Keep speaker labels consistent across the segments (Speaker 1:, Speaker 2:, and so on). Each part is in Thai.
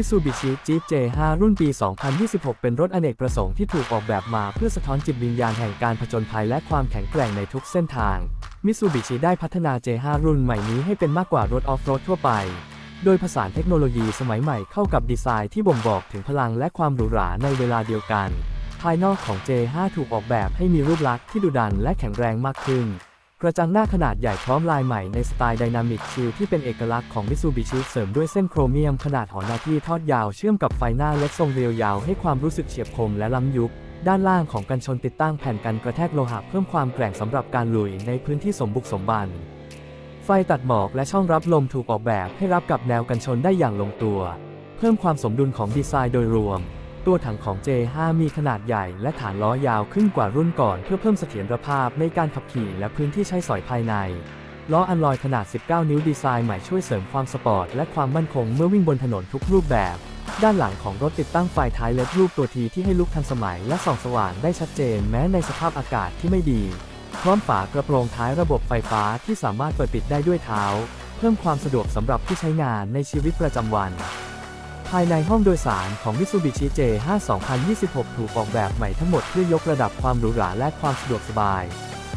Speaker 1: Mitsubishi Jeep J5 รุ่นปี 2026 เป็นรถอเนกประสงค์ที่ถูกออกแบบมาเพื่อสะท้อนจิตวิญญาณแห่งการผจญภัยและความแข็งแกร่งในทุกเส้นทาง Mitsubishi ได้พัฒนา J5 รุ่นใหม่นี้ให้เป็นมากกว่ารถออฟโรดทั่วไป โดยผสานเทคโนโลยีสมัยใหม่เข้ากับดีไซน์ที่บ่งบอกถึงพลังและความหรูหราในเวลาเดียวกัน ภายนอกของ J5 ถูกออกแบบให้มีรูปลักษณ์ที่ดุดันและแข็งแรงมากขึ้น กระจังหน้าขนาดใหญ่พร้อมลายใหม่ในสไตล์ไดนามิกชิลที่เป็นเอกลักษณ์ของ Mitsubishi เสริมด้วยเส้นโครเมียมขนาดหอนาที่ทอดยาวเชื่อมกับไฟหน้าเล็กทรงเรียวยาวให้ความรู้สึกเฉียบคมและล้ำยุค ด้านล่างของกันชนติดตั้งแผ่นกันกระแทกโลหะเพิ่มความแกร่งสำหรับการลุยในพื้นที่สมบุกสมบัน ไฟตัดหมอกและช่องรับลมถูกออกแบบให้รับกับแนวกันชนได้อย่างลงตัว เพิ่มความสมดุลของดีไซน์โดยรวม ตัวถังของ J5 มีขนาดใหญ่และฐานล้อยาวขึ้นกว่ารุ่นก่อนเพื่อเพิ่มเสถียรภาพในการขับขี่และพื้นที่ใช้สอยภายใน ล้ออันลอยขนาด 19 นิ้วดีไซน์ใหม่ช่วยเสริมความสปอร์ตและความมั่นคงเมื่อวิ่งบนถนนทุกรูปแบบ ด้านหลังของรถติดตั้งไฟท้ายเล็รูปตัวทีที่ให้ลุกทันสมัยและส่องสว่างได้ชัดเจนแม้ในสภาพอากาศที่ไม่ดี พร้อมฝากระโปรงท้ายระบบไฟฟ้าที่สามารถเปิดปิดได้ด้วยเท้า เพิ่มความสะดวกสำหรับผู้ใช้งานในชีวิตประจำวัน ภายในห้องโดยสารของ Mitsubishi J5 2026 ถูกออกแบบใหม่ทั้งหมดเพื่อยกระดับความหรูหราและความสะดวกสบาย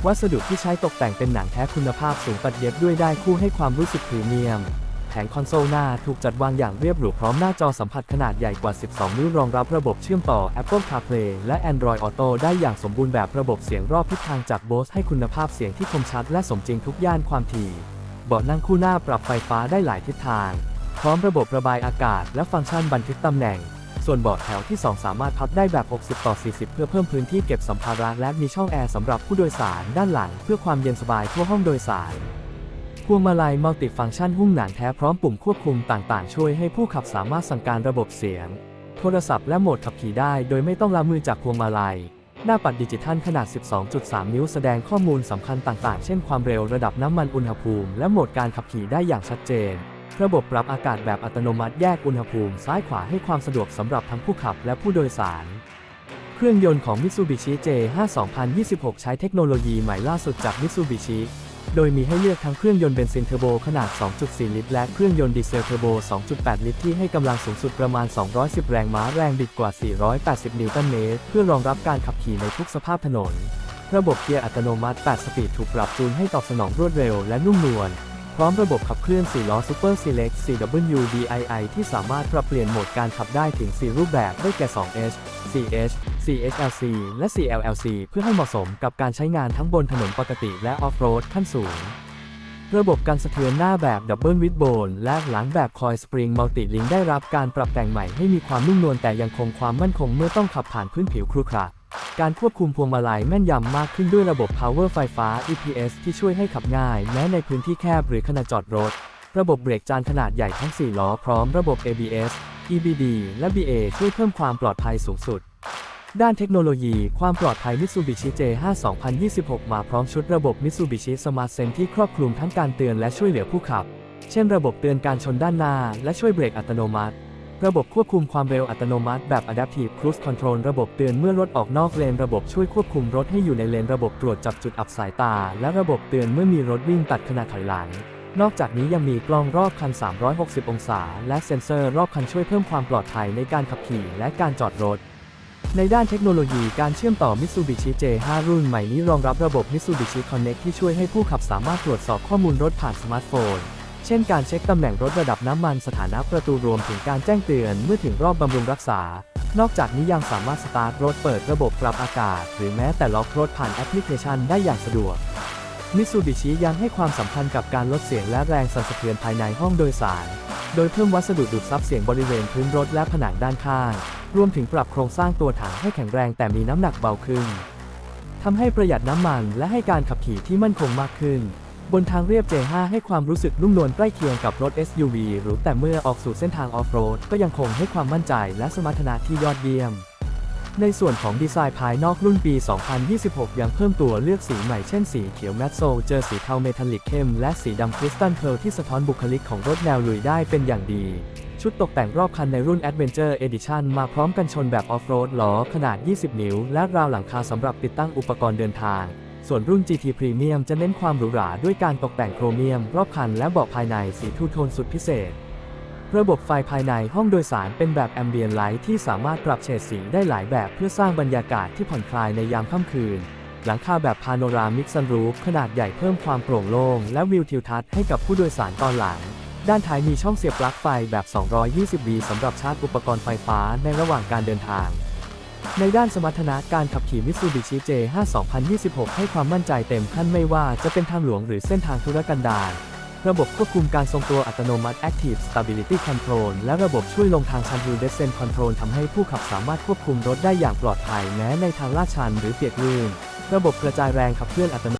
Speaker 1: วัสดุที่ใช้ตกแต่งเป็นหนังแท้คุณภาพสูงตัดเย็บด้วยได้คู่ให้ความรู้สึกพรีเมียม แผงคอนโซลหน้าถูกจัดวางอย่างเรียบหรูพร้อมหน้าจอสัมผัสขนาดใหญ่กว่า 12 นิ้วรองรับระบบเชื่อมต่อ Apple CarPlay และ Android Auto ได้อย่างสมบูรณ์แบบระบบเสียงรอบทิศทางจาก Bose ให้คุณภาพเสียงที่คมชัดและสมจริงทุกย่านความถี่เบาะนั่งคู่หน้าปรับไฟฟ้าได้หลายทิศทาง พร้อมระบบระบายอากาศ และฟังก์ชันบันทึกตำแหน่ง ส่วนเบาะแถวที่ 2 สามารถพับได้แบบ 60 ต่อ 40 เพื่อเพิ่มพื้นที่เก็บสัมภาระและมีช่องแอร์สำหรับผู้โดยสารด้านหลัง เพื่อความเย็นสบายทั่วห้องโดยสารพวงมาลัยมัลติฟังก์ชันหุ้มหนังแท้พร้อมปุ่มควบคุมต่างๆ ช่วยให้ผู้ขับสามารถสั่งการระบบเสียง โทรศัพท์และโหมดขับขี่ได้โดยไม่ต้องละมือจากพวงมาลัย หน้าปัดดิจิทัลขนาด 12.3 นิ้วแสดงข้อมูลสำคัญต่างๆ เช่นความเร็วระดับน้ำมันอุณหภูมิ และโหมดการขับขี่ได้อย่างชัดเจน ระบบปรับอากาศแบบอัตโนมัติแยกอุณหภูมิซ้ายขวาให้ความสะดวกสำหรับทั้งผู้ขับและผู้โดยสาร เครื่องยนต์ของ Mitsubishi J5 2026 ใช้เทคโนโลยีใหม่ล่าสุดจาก Mitsubishi โดยมีให้เลือกทั้งเครื่องยนต์เบนซินเทอร์โบขนาด 2.4 ลิตร และเครื่องยนต์ดีเซลเทอร์โบ 2.8 ลิตร ที่ให้กำลังสูงสุดประมาณ 210 แรงม้าแรงบิดกว่า 480 นิวตันเมตร เพื่อรองรับการขับขี่ในทุกสภาพถนน ระบบเกียร์อัตโนมัติ 8 สปีดถูกปรับจูนให้ตอบสนองรวดเร็วและนุ่มนวล พร้อมระบบขับเคลื่อน 4 ล้อ Super Select 4WDII ที่สามารถปรับเปลี่ยนโหมดการขับได้ถึง 4 รูปแบบได้แก่ 2H 4H 4HLC และ 4LLC เพื่อให้เหมาะสมกับการใช้งานทั้งบนถนนปกติและออฟโรดขั้นสูง ระบบการสะเทือนหน้าแบบดับเบิลวิดโบนและหลังแบบคอยสปริงมัลติลิงได้รับการปรับแต่งใหม่ให้มีความนุ่มนวลแต่ยังคงความมั่นคงเมื่อต้องขับผ่านพื้นผิวครุขระ การควบคุมพวงมาลัยแม่นยำมากขึ้นด้วยระบบ Power ไฟฟ้า EPS ที่ช่วยให้ขับง่าย แม้ในพื้นที่แคบหรือขณะจอดรถ ระบบเบรกจานขนาดใหญ่ทั้ง 4 ล้อพร้อมระบบ ABS EBD และ BA ช่วยเพิ่มความปลอดภัยสูงสุด ด้านเทคโนโลยีความปลอดภัย Mitsubishi J5 2026 มาพร้อมชุดระบบ Mitsubishi Smart Sense ที่ครอบคลุมทั้งการเตือนและช่วยเหลือผู้ขับ เช่นระบบเตือนการชนด้านหน้า และช่วยเบรกอัตโนมัติ ระบบควบคุมความเร็วอัตโนมัติแบบ Adaptive Cruise Control ระบบเตือนเมื่อรถออกนอกเลน ระบบช่วยควบคุมรถให้อยู่ในเลน ระบบตรวจจับจุดอับสายตา และระบบเตือนเมื่อมีรถวิ่งตัดขณะถอยหลัง นอกจากนี้ยังมีกล้องรอบคัน 360 องศา และเซ็นเซอร์รอบคันช่วยเพิ่มความปลอดภัยในการขับขี่และการจอดรถ ในด้านเทคโนโลยีการเชื่อมต่อ Mitsubishi J5 รุ่นใหม่นี้รองรับระบบ Mitsubishi Connect ที่ช่วยให้ผู้ขับสามารถตรวจสอบข้อมูลรถผ่านสมาร์ทโฟน เช่นการเช็คตำแหน่งรถระดับน้ำมันสถานะประตูรวมถึงการแจ้งเตือนเมื่อถึงรอบบำรุงรักษา นอกจากนี้ยังสามารถสตาร์ทรถเปิดระบบปรับอากาศ หรือแม้แต่ล็อกรถผ่านแอปพลิเคชันได้อย่างสะดวกมิตซูบิชิยังให้ความสำคัญกับการลดเสียงและแรงสั่นสะเทือนภายในห้องโดยสาร โดยเพิ่มวัสดุดูดซับเสียงบริเวณพื้นรถและผนังด้านข้าง รวมถึงปรับโครงสร้างตัวถังให้แข็งแรงแต่มีน้ำหนักเบาขึ้นทำให้ประหยัดน้ำมันและให้การขับขี่ที่มั่นคงมากขึ้น บนทางเรียบ J5 ให้ความรู้สึกนุ่มนวลใกล้เคียงกับรถ SUV หรือแต่เมื่อออกสู่เส้นทางออฟโรดก็ยังคงให้ความมั่นใจและสมรรถนะที่ยอดเยี่ยม ในส่วนของดีไซน์ภายนอกรุ่นปี 2026 ยังเพิ่มตัวเลือกสีใหม่เช่นสีเขียวแมตโซเจอสีเทาเมทัลลิกเข้มและสีดำคริสตัลเพร์ลที่สะท้อนบุคลิกของรถแนวลุยได้เป็นอย่างดีชุดตกแต่งรอบคันในรุ่น Adventure Edition มาพร้อมกันชนแบบออฟโรดล้อขนาด 20 นิ้ว และราวหลังคาสำหรับติดตั้งอุปกรณ์เดินทาง ส่วนรุ่น GT Premium จะเน้นความหรูหราด้วยการตกแต่งโครเมียม รอบคันและเบาะภายในสีทูโทนสุดพิเศษ ระบบไฟภายในห้องโดยสารเป็นแบบแอมเบียนไลท์ที่สามารถปรับเฉดสีได้หลายแบบเพื่อสร้างบรรยากาศที่ผ่อนคลายในยามค่ำคืน หลังคาแบบพาโนรามิกซันรูฟขนาดใหญ่เพิ่มความโปร่งโล่งและวิวทิวทัศน์ให้กับผู้โดยสารตอนหลัง ด้านท้ายมีช่องเสียบปลั๊กไฟแบบ 220V สำหรับชาร์จอุปกรณ์ไฟฟ้าในระหว่างการเดินทาง ในด้านสมรรถนะการขับขี่ Mitsubishi J5 2026 ให้ความมั่นใจเต็มขั้นไม่ว่าจะเป็นทางหลวงหรือเส้นทางธุรกันดารระบบควบคุมการทรงตัวอัตโนมัติ Active Stability Control และระบบช่วยลงทางชัน Hill Descent Control ทำให้ผู้ขับสามารถควบคุมรถได้อย่างปลอดภัยแม้ในทางลาดชันหรือเปียกลื่นระบบกระจายแรงขับเคลื่อนอัตโน